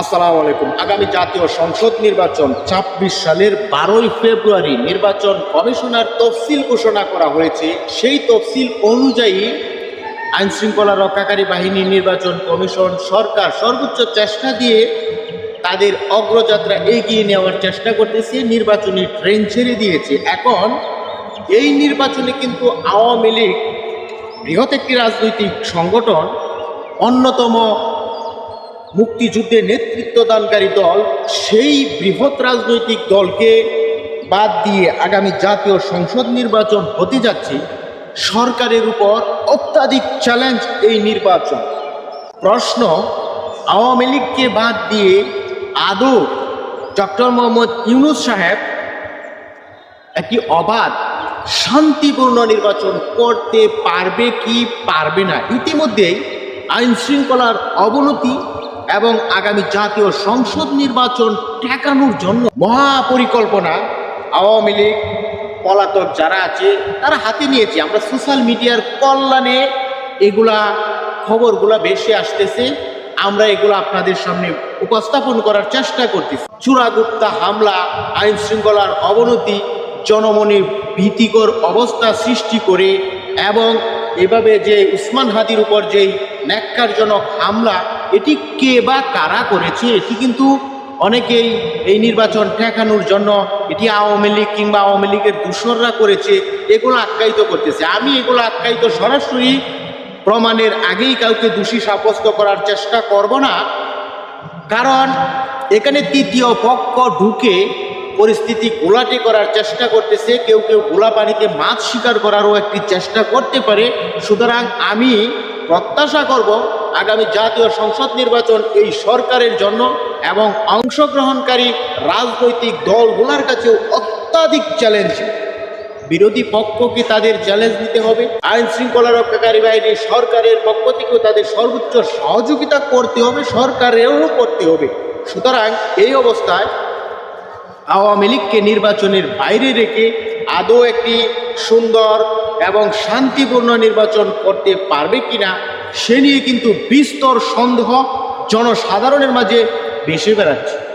আসসালামু আলাইকুম। আগামী জাতীয় সংসদ নির্বাচন ছাব্বিশ সালের বারোই ফেব্রুয়ারি নির্বাচন কমিশনার তফসিল ঘোষণা করা হয়েছে। সেই তফসিল অনুযায়ী আইন শৃঙ্খলা রক্ষাকারী বাহিনী নির্বাচন কমিশন সরকার সর্বোচ্চ চেষ্টা দিয়ে তাদের অগ্রযাত্রা এগিয়ে নেওয়ার চেষ্টা করতেছে, নির্বাচনী ট্রেন ছেড়ে দিয়েছে। এখন এই নির্বাচনে কিন্তু আওয়ামী লীগ বৃহৎ একটি রাজনৈতিক সংগঠন, অন্যতম মুক্তিযুদ্ধে নেতৃত্বদানকারী দল, সেই বৃহৎ রাজনৈতিক দলকে বাদ দিয়ে আগামী জাতীয় সংসদ নির্বাচন হতে যাচ্ছে, সরকারের উপর অত্যাধিক চ্যালেঞ্জ এই নির্বাচন। প্রশ্ন, আওয়ামী লীগকে বাদ দিয়ে আদৌ ডক্টর মোহাম্মদ ইউনুস সাহেব একটি অবাধ, শান্তিপূর্ণ নির্বাচন করতে পারবে কি পারবে না? ইতিমধ্যেই আইন শৃঙ্খলার অবনতি এবং আগামী জাতীয় সংসদ নির্বাচন ঠেকানোর জন্য মহাপরিকল্পনা আওয়ামী লীগ, পলাতক যারা আছে, তারা হাতে নিয়েছে। আমরা সোশ্যাল মিডিয়ার কল্যাণে এগুলা খবরগুলা বেশি আসতেছে। আমরা এগুলো আপনাদের সামনে উপস্থাপন করার চেষ্টা করতেছি। চূড়াগুপ্তা হামলা আইন শৃঙ্খলার অবনতি, জনমনে ভীতিকর অবস্থা সৃষ্টি করে এবং এভাবে যে উসমান হাদির উপর যেই ন্যাক্কারজনক হামলা এটি কে বা কারা করেছে, এটি কিন্তু অনেকেই এই নির্বাচন ঠেকানোর জন্য এটি আওয়ামী লীগ কিংবা আওয়ামী লীগের দূষণরা করেছে, এগুলো আখ্যায়িত করতেছে। আমি এগুলো আখ্যায়িত সরাসরি প্রমাণের আগেই কাউকে দোষী সাব্যস্ত করার চেষ্টা করব না, কারণ এখানে তৃতীয় পক্ষ ঢুকে পরিস্থিতি গোলাটে করার চেষ্টা করতেছে, কেউ কেউ গোলা পানিতে মাছ শিকার করারও একটি চেষ্টা করতে পারে। সুতরাং আমি প্রত্যাশা করব আগামী জাতীয় সংসদ নির্বাচন এই সরকারের জন্য এবং অংশগ্রহণকারী রাজনৈতিক দলগুলোর কাছেও অত্যাধিক চ্যালেঞ্জ বিরোধী পক্ষকে তাদের চ্যালেঞ্জ নিতে হবে। আইন শৃঙ্খলা রক্ষাকারী বাহিনী সরকারের পক্ষ থেকেও তাদের সর্বোচ্চ সহযোগিতা করতে হবে, সরকারেরও করতে হবে। সুতরাং এই অবস্থায় আওয়ামী লীগকে নির্বাচনের বাইরে রেখে আদৌ একটি সুন্দর এবং শান্তিপূর্ণ নির্বাচন করতে পারবে কিনা সে নিয়ে কিন্তু বিস্তর সন্দেহ জনসাধারণের মাঝে বেশি বেড়াচ্ছে।